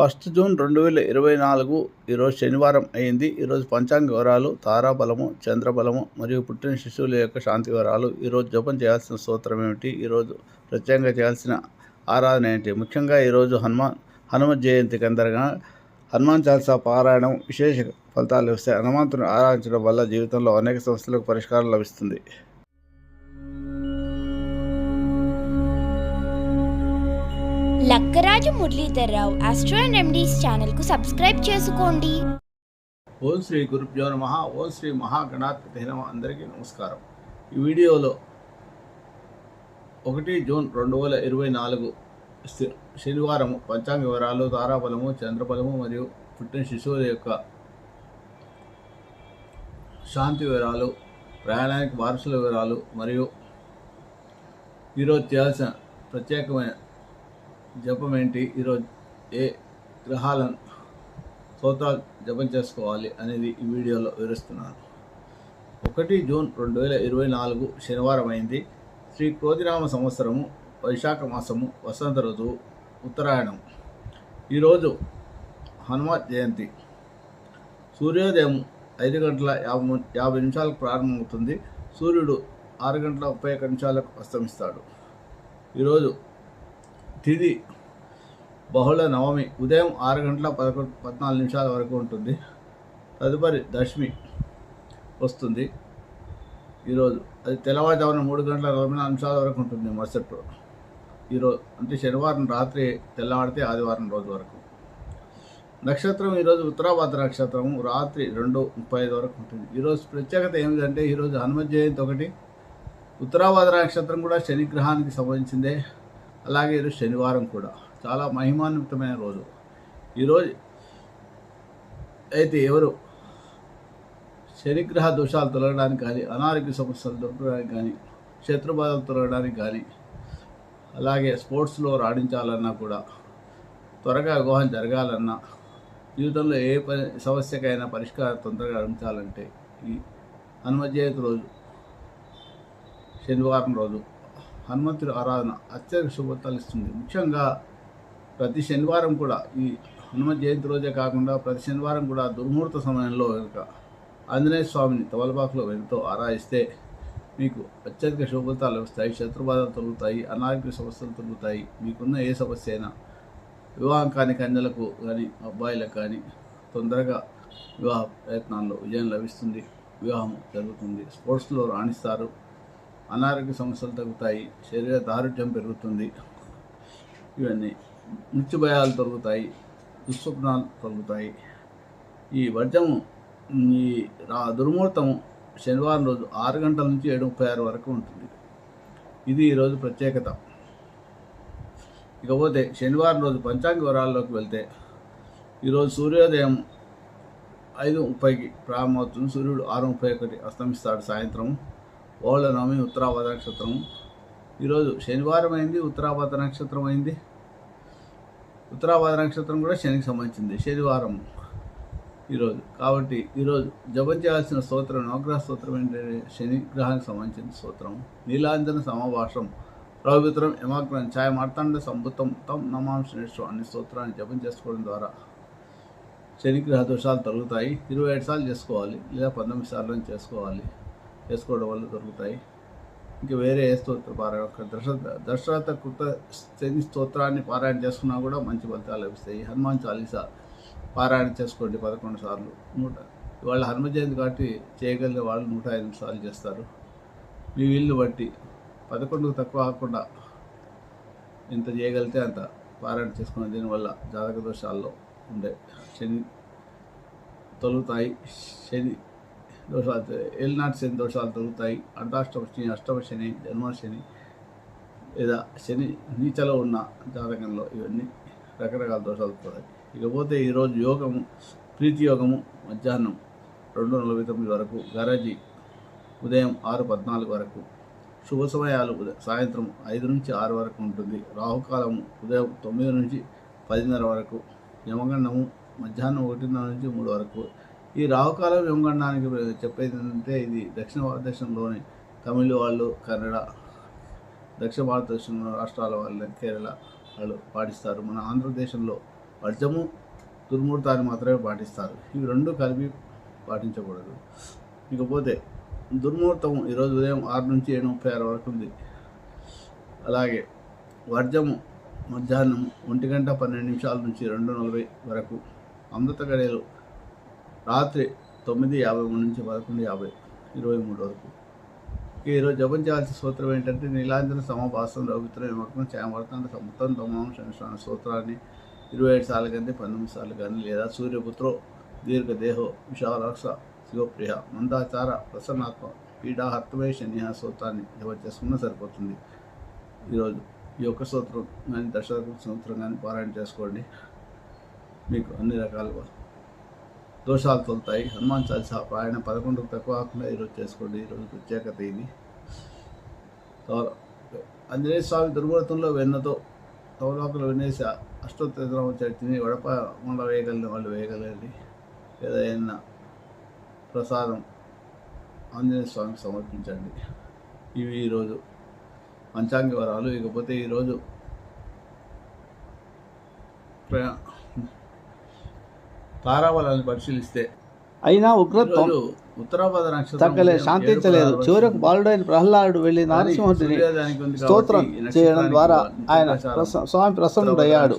First June రెండు వేల ఇరవై నాలుగు ఈరోజు శనివారం అయింది. ఈరోజు పంచాంగ వివరాలు తారాబలము చంద్రబలము మరియు పుట్టిన శిశువుల యొక్క శాంతి వివరాలు. ఈరోజు జపం చేయాల్సిన స్తోత్రం ఏమిటి? ఈరోజు ప్రత్యేకంగా చేయాల్సిన ఆరాధన ఏంటి? ముఖ్యంగా ఈరోజు హనుమాన్ హనుమ జయంతికి అందరగా హనుమాన్ చాలీసా పారాయణం విశేష ఫలితాలు లభిస్తాయి. హనుమంతుని ఆరాధించడం వల్ల జీవితంలో అనేక సమస్యలకు పరిష్కారం లభిస్తుంది. Lakkaraju Muralidharrao astro and remedies ఛానల్కు సబ్స్క్రైబ్ చేసుకోండి. ఓం శ్రీ గురుభ్యో నమ. ఓం శ్రీ మహాగణాధిపతి నమ. అందరికీ నమస్కారం. ఈ వీడియోలో ఒకటి జూన్ రెండు వేల ఇరవై నాలుగు శనివారం పంచాంగ వివరాలు తారాబలము చంద్రబలము మరియు పుట్టిన శిశువుల యొక్క శాంతి వివరాలు ప్రయాణానికి వారసుల వివరాలు మరియు ఈరోజు చేయాల్సిన ప్రత్యేకమైన జపం ఏంటి ఈరోజు ఏ గ్రహాలను స్తోత్రాలు జపం చేసుకోవాలి అనేది ఈ వీడియోలో వివరిస్తున్నాను. ఒకటి జూన్ రెండు వేల ఇరవై నాలుగు శనివారం అయింది. శ్రీ కోతిరామ సంవత్సరము వైశాఖ మాసము వసంత ఋతువు ఉత్తరాయణం. ఈరోజు హనుమాన్ జయంతి. సూర్యోదయం ఐదు గంటల యాభై యాభై నిమిషాలకు ప్రారంభమవుతుంది. సూర్యుడు ఆరు గంటల ముప్పై ఒక్క నిమిషాలకు అస్తమిస్తాడు. ఈరోజు తిది బహుళ నవమి ఉదయం ఆరు గంటల పదకొండు పద్నాలుగు నిమిషాల వరకు ఉంటుంది. తదుపరి దశమి వస్తుంది. ఈరోజు అది తెల్లవారుజామున మూడు గంటల నలభై నాలుగు నిమిషాల వరకు ఉంటుంది మరుసటి రోజు. ఈరోజు అంటే శనివారం రాత్రి తెల్లవారితే ఆదివారం రోజు వరకు. నక్షత్రం ఈరోజు ఉత్తరాభద్ర నక్షత్రం రాత్రి రెండు ముప్పై ఐదు వరకు ఉంటుంది. ఈరోజు ప్రత్యేకత ఏమిటంటే ఈరోజు హనుమత్ జయంతి ఒకటి. ఉత్తరాభద్ర నక్షత్రం కూడా శనిగ్రహానికి సంబంధించిందే. అలాగే ఈరోజు శనివారం కూడా చాలా మహిమాన్వితమైన రోజు. ఈరోజు అయితే ఎవరు శనిగ్రహ దోషాలు తొలగడానికి కానీ అనారోగ్య సమస్యలు దొరకడానికి కానీ శత్రుబాధలు తొలగడానికి కానీ అలాగే స్పోర్ట్స్లో రాణించాలన్నా కూడా త్వరగా వివాహం జరగాలన్నా జీవితంలో ఏ పని సమస్యకైనా పరిష్కారం తొందరగా అందించాలంటే ఈ హనుమజయంతి రోజు శనివారం రోజు హనుమంతుడి ఆరాధన అత్యధిక శుభతాలు ఇస్తుంది. ముఖ్యంగా ప్రతి శనివారం కూడా ఈ హనుమ జయంతి రోజే కాకుండా ప్రతి శనివారం కూడా దుర్ముహూర్త సమయంలో కనుక ఆంజనేయ స్వామిని తవలపాకులో వెళ్తూ ఆరాధిస్తే మీకు అత్యధిక శుభతాలు వస్తాయి శత్రుబాధలు తొలుగుతాయి అనారోగ్య సమస్యలు తొలుగుతాయి మీకున్న ఏ సమస్య అయినా వివాహం కాని కన్యలకు కానీ అబ్బాయిలకు కానీ తొందరగా వివాహ ప్రయత్నాల్లో విజయం లభిస్తుంది వివాహం జరుగుతుంది. స్పోర్ట్స్లో రాణిస్తారు. అనారోగ్య సమస్యలు తగ్గుతాయి శరీర దారుఢ్యం పెరుగుతుంది ఇవన్నీ మృత్యు భయాలు తొలగుతాయి దుస్వప్నాలు తొలగుతాయి ఈ వర్జము ఈ రా దుర్ముహూర్తం శనివారం రోజు ఆరు గంటల నుంచి ఏడు ముప్పై ఆరు వరకు ఉంటుంది. ఇది ఈరోజు ప్రత్యేకత. ఇకపోతే శనివారం రోజు పంచాంగ వివరాల్లోకి వెళ్తే ఈరోజు సూర్యోదయం ఐదు ముప్పైకి ప్రారంభమవుతుంది. సూర్యుడు ఆరు ముప్పై ఒకటి అస్తమిస్తాడు సాయంత్రం. ఓళ్ళ నవమి ఉత్తరాభద్ర నక్షత్రం ఈరోజు శనివారం అయింది ఉత్తరాభద్ర నక్షత్రం అయింది. ఉత్తరాభద్ర నక్షత్రం కూడా శనికి సంబంధించింది శనివారం ఈరోజు. కాబట్టి ఈరోజు జపం చేయాల్సిన స్తోత్రం నవగ్రహ స్తోత్రం ఏంటంటే శని గ్రహానికి సంబంధించిన స్తోత్రం. నీలాంజన సమాభాషం ప్రభుత్వం యమాగ్రం ఛాయ మార్తాండ సంభుతం తం నమాం శ్రేష్ఠం అనే స్తోత్రాన్ని జపం చేసుకోవడం ద్వారా శనిగ్రహ దోషాలు తొలగుతాయి. ఇరవై ఏడు సార్లు చేసుకోవాలి లేదా పంతొమ్మిది సార్లు చేసుకోవాలి. చేసుకోవడం వల్ల దొరుకుతాయి. ఇంకా వేరే ఏ స్తోత్ర పారాయణ ఒక దశ దశరథ కృత శని స్తోత్రాన్ని పారాయణ చేసుకున్నా కూడా మంచి ఫలితాలు లభిస్తాయి. హనుమాన్ చాలీసా పారాయణ చేసుకోండి పదకొండు సార్లు. నూట ఇవాళ హనుమ జయంతి కాబట్టి చేయగలిగే వాళ్ళు నూట ఐదు సార్లు చేస్తారు. మీ వీళ్ళు బట్టి పదకొండుకు తక్కువ కాకుండా ఎంత చేయగలిగితే అంత పారాయణ చేసుకున్న దీనివల్ల జాతక దోషాల్లో ఉండే శని తొలుగుతాయి. శని దోషాలు ఏలినాటి శని దోషాలు తొలుగుతాయి. అర్ధాష్టమ శని అష్టమ శని జన్మ శని లేదా శని నీచలో ఉన్న జాతకంలో ఇవన్నీ రకరకాల దోషాలు తొలగాయి ఇకపోతే ఈరోజు యోగము ప్రీతి యోగము మధ్యాహ్నం రెండు నలభై తొమ్మిది వరకు గరజీ ఉదయం ఆరు పద్నాలుగు వరకు శుభ సమయాలు సాయంత్రం ఐదు నుంచి ఆరు వరకు ఉంటుంది. రాహుకాలము ఉదయం తొమ్మిది నుంచి పదిన్నర వరకు యమగండము మధ్యాహ్నం ఒకటిన్నర నుంచి మూడు వరకు ఈ రావుకాలం యమగండానికి చెప్పేది ఏంటంటే ఇది దక్షిణ భారతదేశంలోని తమిళ వాళ్ళు కన్నడ దక్షిణ భారతదేశంలో రాష్ట్రాల వాళ్ళు కేరళ వాళ్ళు పాటిస్తారు. మన ఆంధ్రదేశంలో వర్జము దుర్మూర్తాన్ని మాత్రమే పాటిస్తారు. ఇవి రెండు కలిపి పాటించకూడదు. ఇకపోతే దుర్ముహూర్తం ఈరోజు ఉదయం ఆరు నుంచి ఏడు ముప్పై ఆరు వరకు ఉంది. అలాగే వర్జము మధ్యాహ్నం ఒంటి గంట పన్నెండు నిమిషాల నుంచి రెండు నలభై వరకు అమృత గడియలు రాత్రి తొమ్మిది యాభై మూడు నుంచి పదకొండు యాభై ఇరవై మూడు వరకు. ఈరోజు జపం చేయాల్సిన సూత్రం ఏంటంటే నీలాంజన సమభాసం రవిత్ర విమర్శనం చేయబడుతున్న సముద్రం తమం సంవత్సరాల సూత్రాన్ని ఇరవై ఏడు సార్లు కానీ పంతొమ్మిది సార్లు కానీ లేదా సూర్యపుత్రో దీర్ఘదేహో విశాలాక్ష శివప్రియ మందాచార ప్రసన్నాత్మ పీడాహర్తమే శనిహా సూత్రాన్ని జపం చేసుకున్నా సరిపోతుంది. ఈరోజు ఈ యొక్క సూత్రం కానీ దశరథ సూత్రం కానీ పారాయణ చేసుకోండి. మీకు అన్ని రకాలుగా దోషాలు తొలుతాయి. హనుమాన్ చాలీసా పారాయణ పదకొండుకు తక్కువ కాకుండా ఈరోజు చేసుకోండి. ఈరోజు ప్రత్యేకత ఇది. ఆంజనేయ స్వామి దుర్వ్రతంలో వెన్నతో తౌలోకలు వినేసి అష్టోత్తరం చర్చిని వడప ముండ వేయగలిగిన వాళ్ళు వేయగలండి ఏదైనా ప్రసాదం ఆంజనేయ స్వామికి సమర్పించండి. ఇవి ఈరోజు పంచాంగ వరాలు ఇకపోతే ఈరోజు ప్రయా తారాబలాన్ని పరిశీలిస్తే అయినా ఉగ్రత్వం నక్షత్రం తగ్గలే శాంతించలేదు చివరకు బాలుడైన ప్రహ్లాదుడు వెళ్ళి నరసింహుడిని స్తోత్రం చేయడం ద్వారా ఆయన స్వామి ప్రసన్నుడయ్యాడు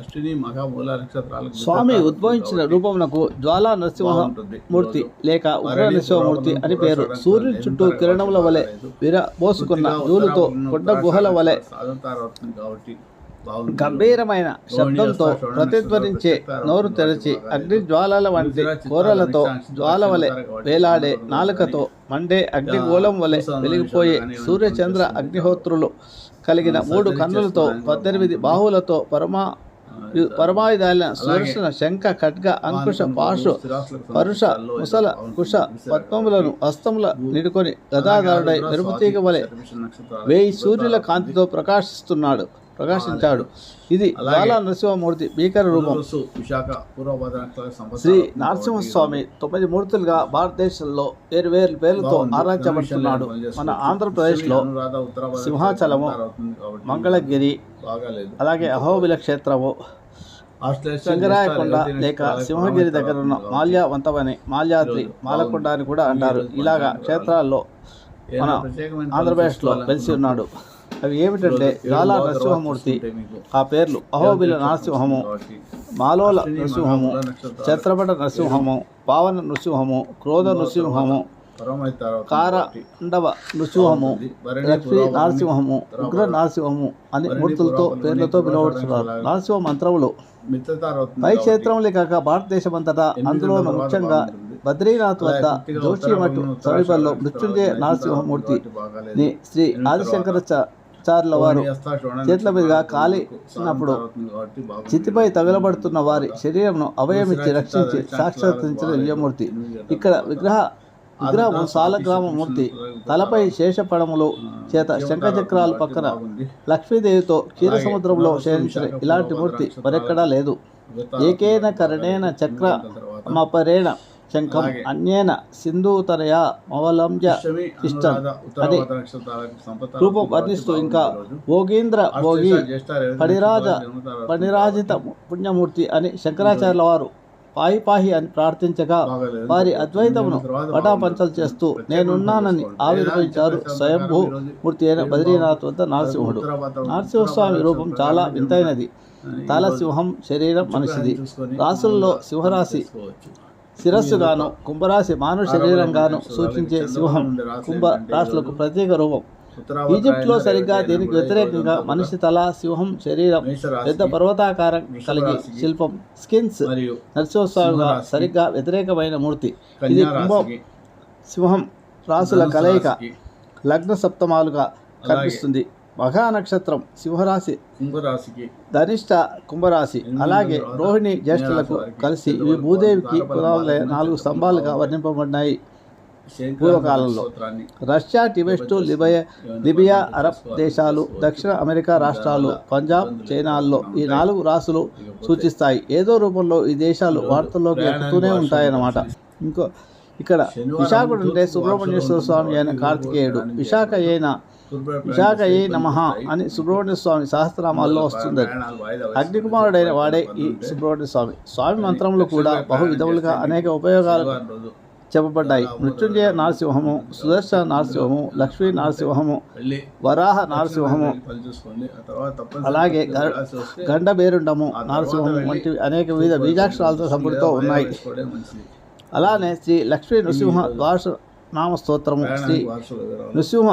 అశ్విని మఖ మూల నక్షత్రాలకు స్వామి ఉద్భవించిన రూపమునకు జ్వాలా నరసింహ బాగుంటుంది. మూర్తి ఈరోజు లేక ఉగ్ర నరసింహమూర్తి అని పేరు సూర్యుని చుట్టూ కిరణముల వలె కాలేదు. విర పోసుకున్న పూర్తిగా జూలుతో కొండ గుహల వలె కాబట్టి. గంభీరమైన శబ్దంతో ప్రతిధ్వనించే నోరు తెరచి అగ్ని జ్వాలల వంటి కూరలతో జ్వాల వలె వేలాడే నాలుకతో మండే అగ్నిగోళం వలె వెలిగిపోయే సూర్యచంద్ర అగ్నిహోత్రులు కలిగిన మూడు కన్నులతో పద్దెనిమిది బాహువులతో పరమా పరమాయుధాల సుదర్శన శంఖ ఖడ్గ అంకుశ పాశు పరుష ముసల కుశ పద్మములను హస్తముల నిడుకొని గదాధారుడై మెరుపుతీగ వలె వేయి సూర్యుల కాంతితో ప్రకాశిస్తున్నాడు. ప్రకాశించాడు. ఇది జ్వాలా నరసింహమూర్తి భీకర రూపం. శ్రీ నరసింహస్వామి తొమ్మిది మూర్తులుగా భారతదేశంలో వేరు వేరు పేర్లతో. ఆరాధించబడుతున్నాడు మన ఆంధ్రప్రదేశ్లో సింహాచలము, మంగళగిరి అలాగే అహోబిల క్షేత్రము సింగరాయకొండ లేక సింహగిరి దగ్గర ఉన్న మాల్యావంతమని మాల్యాద్రి మాలకొండ అని కూడా. అంటారు. ఇలాగా క్షేత్రాల్లో మన ఆంధ్రప్రదేశ్లో వెలిసి ఉన్నాడు. అవి ఏమిటంటే తర్వాత నరసింహమూర్తి ఆ పేర్లు అహోబిల నరసింహము మాలోల నృసింహము ఛత్రపట నృసింహము పావన నృసింహము క్రోధ నృసింహము పరమైత తర్వాత కార కాబట్టి ఉండవ నృసింహము లక్ష్మీ నరసింహము ఉగ్ర నరసింహము అని మూర్తులతో పేర్లతో పిలువబడుతున్నారు. లాగా నరసింహ మంత్రములు. పై కాబట్టి క్షేత్రములే కాక భారతదేశమంతటా ఎనిమిది అందులో తర్వాత ముఖ్యంగా. బద్రీనాథ్ వద్ద జోషిమఠ్ ఉత్తరాభాగంలో సమీపంలో మృత్యుంజయ నరసింహమూర్తి శ్రీ ఎనిమిది ఆదిశంకరాచార్యుల వారు చేతుల మీదుగా కాలి ఉన్నప్పుడు. చితిపై తగలబడుతున్న వారి శరీరంను అభయమిచ్చి రక్షించి సాక్షాత్కరించిన దివ్యమూర్తి ఇక్కడ విగ్రహ విగ్రహము సాలగ్రామ మూర్తి తలపై శేషపడములు చేత శంఖచక్రాలు పక్కన లక్ష్మీదేవితో క్షీర సముద్రంలో శయనించిన ఇలాంటి మూర్తి మరెక్కడా లేదు. ఏకేన కరణేన చక్ర మపరేణ శంఖం అన్యేన సింధూతనయ మవలంజ ఇష్టం అని రూపం వర్ణిస్తూ ఇంకా భోగీంద్ర భోగి పడిరాజ పడిరాజిత పుణ్యమూర్తి అని శంకరాచార్యుల వారు పాయి పాహి అని ప్రార్థించగా వారి అద్వైతమును పటాపంచలు చేస్తూ నేనున్నానని ఆవిర్భవించారు స్వయంభూ మూర్తి అయిన బద్రీనాథ్ వద్ద నరసింహుడు. నరసింహస్వామి రూపం చాలా వింతైనది తల సింహం శరీరం మనిషిది. రాసులలో సింహరాశి శిరస్సుగాను కుంభరాశి మానవ శరీరంగాను సూచించే సింహం కుంభ రాశులకు ప్రత్యేక రూపం. ఈజిప్ట్లో సరిగ్గా దీనికి వ్యతిరేకంగా మనిషి తల సింహం శరీరం పెద్ద పర్వతాకారం కలిగి శిల్పం స్కిన్స్ నరసింహస్వామిగా సరిగ్గా వ్యతిరేకమైన మూర్తి. ఇది కుంభం సింహం రాసుల కలయిక లగ్న సప్తమాలుగా కనిపిస్తుంది. మఘా నక్షత్రం సింహరాశి కుంభరాశికి ధనిష్ట కుంభరాశి అలాగే రోహిణి జ్యేష్ఠులకు కలిసి ఇవి భూదేవికి పురాణాలయ నాలుగు స్తంభాలుగా వర్ణింపబడినాయి పూర్వకాలంలో. Russia Tibet Libya Libya Arab దేశాలు దక్షిణ అమెరికా రాష్ట్రాలు పంజాబ్ చైనాల్లో ఈ నాలుగు రాసులు సూచిస్తాయి. ఏదో రూపంలో ఈ దేశాలు వార్తల్లోకి ఎక్కుతూనే ఉంటాయన్నమాట. ఇంకో ఇక్కడ విశాఖ అంటే సుబ్రహ్మణ్యేశ్వర స్వామి అయిన కార్తికేయుడు విశాఖ అయిన విశాఖయే నమ అని సుబ్రహ్మణ్య స్వామి సహస్రనామాల్లో వస్తుంది. అగ్నికుమారుడైన వాడే ఈ సుబ్రహ్మణ్య స్వామి స్వామి మంత్రములు కూడా బహు విధములుగా అనేక ఉపయోగాలు చెప్పబడ్డాయి. మృత్యుంజయ నరసింహము సుదర్శన నరసింహము లక్ష్మీ నరసింహము వరాహ నరసింహము అలాగే గండబేరుండము నరసింహము వంటి అనేక వివిధ బీజాక్షరాలతో సంపుటితో ఉన్నాయి. అలానే శ్రీ లక్ష్మీ నృసింహ ద్వాదశ నామ స్తోత్రము శ్రీ. నృసింహ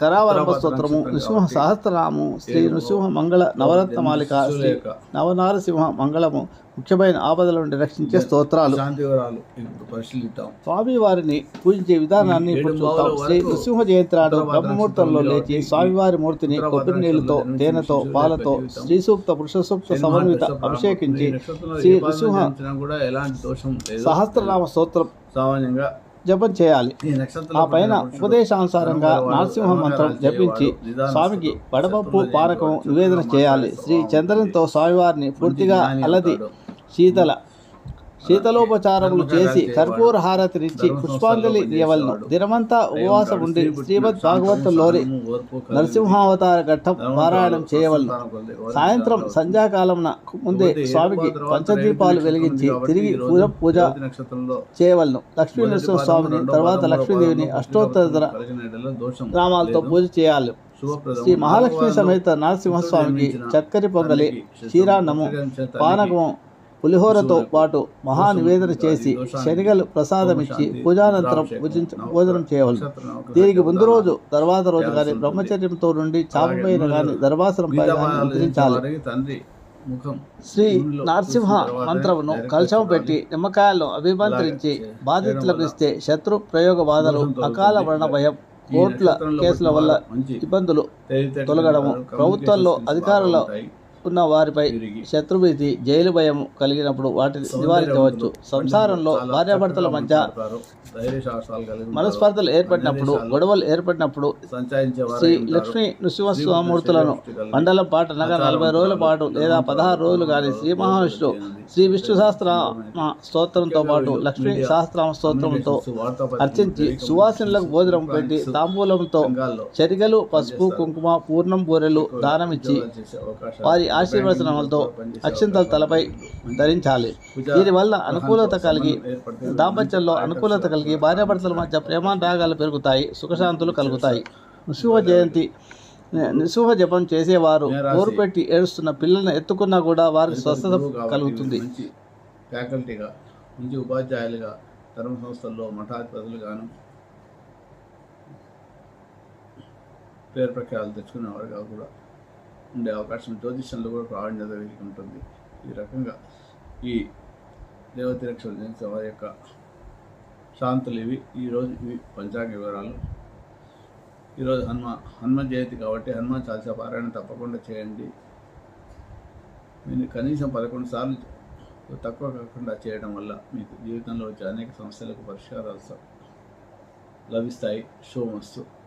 కరావలంబ స్తోత్రము నృసింహ సహస్రనామము శ్రీ నృసింహ మంగళ నవరత్న మాలిక శ్రీ నవనారసింహ మంగళము ముఖ్యమైన ఆపదల నుండి రక్షించే స్తోత్రాలు. స్వామి వారిని పూజించే విధానాన్ని ఇప్పుడు చూద్దాం. శ్రీ నృసింహ జయంతి నాడు బ్రహ్మముహూర్తంలో లేచి స్వామివారి మూర్తిని కొబ్బరి నీళ్ళతో తేనెతో పాలతో శ్రీ సూక్త పురుష సూక్త సమన్విత అభిషేకించి శ్రీ నృసింహ సహస్రనామ స్తోత్రం. సామాన్యంగా జపం చేయాలి. ఆ పైన ఉపదేశానుసారంగా నరసింహ మంత్రం జపించి స్వామికి వడపప్పు పానకం నివేదన చేయాలి. శ్రీ చంద్రంతో స్వామివారిని పూర్తిగా అలది శీతల శీతలోపచారములు చేసి కర్పూర హారతినిచ్చి పుష్పాంజలి ఇవ్వవలను దినమంతా ఉపవాసం ఉండి శ్రీమద్ భాగవతంలోని నరసింహావతార ఘట్టం పారాయణం చేయవలను. సాయంత్రం సంధ్యాకాలమున ముందే స్వామికి పంచదీపాలు వెలిగించి తిరిగి పూజ పూజ చేయవలను. లక్ష్మీ నరసింహ స్వామిని తర్వాత లక్ష్మీదేవిని అష్టోత్తర దోషం నామాలతో పూజ చేయాలి. శ్రీ మహాలక్ష్మి సమేత నరసింహస్వామికి చక్కరి పొంగలి క్షీరాన్నము పానకము పులిహోరతో పాటు మహా నివేదన చేసి శనిగలు ప్రసాదమిచ్చి పూజానంతరం పూజించ భోజనం చేయవలను దీనికి ముందు రోజు తర్వాత రోజు కానీ బ్రహ్మచర్యంతో నుండి చాపపైన కానీ దర్భాసనంపై కానీ ముఖం శ్రీ నరసింహ మంత్రమును కలశం పెట్టి నిమ్మకాయలను అభిమంత్రించి బాధితులకు ఇస్తే శత్రు ప్రయోగ బాధలు అకాల మరణ భయం కోర్టుల కేసుల వల్ల ఇబ్బందులు తొలగడము. ప్రభుత్వాల్లో కమ్యూనికేషన్ అధికారులు. ఉన్న వారిపై శత్రుభీతి జైలు భయం కలిగినప్పుడు వాటిని నివారించవచ్చు. సంసారంలో భార్యాభర్తల మధ్య మనస్పర్ధలు ఏర్పడినప్పుడు గొడవలు ఏర్పడినప్పుడు శ్రీ. లక్ష్మీ నృసింహస్వామూర్తులను మండలం పాటు అనగా నలభై రోజుల పాటు లేదా పదహారు రోజులు కానీ శ్రీ మహావిష్ణువు శ్రీ విష్ణు సహస్రనామ స్తోత్రంతో పాటు లక్ష్మీ సహస్రనామ స్తోత్రంతో అర్చించి సువాసనలకు భోజనం పెట్టి తాంబూలంతో శరిగలు పసుపు కుంకుమ పూర్ణం బూరెలు దానమిచ్చి వారి ఆశీర్వచనములతో అక్షింతలు తలపై ధరించాలి. దీనివల్ల అనుకూలత కలిగి దాంపత్యంలో అనుకూలత కలిగి భార్యాభర్తల మధ్య ప్రేమానురాగాలు పెరుగుతాయి సుఖశాంతులు కలుగుతాయి. నృసింహ జయంతి. నృసింహ జపం చేసేవారు. నోరు పెట్టి ఏడుస్తున్న పిల్లల్ని ఎత్తుకున్నా కూడా వారికి స్వస్థత కలుగుతుంది. ఫ్యాకల్టీగా మంచి ఉపాధ్యాయులుగా ధర్మ సంస్థల్లో మఠాధిపతులుగాను పేరు ప్రఖ్యాలు తెచ్చుకునేవారుగా కూడా ఉండే అవకాశం జ్యోతిష్యంలో కూడా ప్రావీణ్యత ఉంటుంది. ఈ రకంగా ఈ దేవతి రక్షణ వారి యొక్క శాంతులు ఇవి. ఈరోజు ఇవి పంచాంగ వివరాలు. ఈరోజు హనుమ హనుమ జయంతి కాబట్టి హనుమ చాలీసా పారాయణ తప్పకుండా చేయండి. మీరు కనీసం పదకొండు సార్లు తక్కువ కాకుండా చేయడం వల్ల మీకు జీవితంలో వచ్చే అనేక సమస్యలకు పరిష్కారాలు లభిస్తాయి. శుభమస్తు.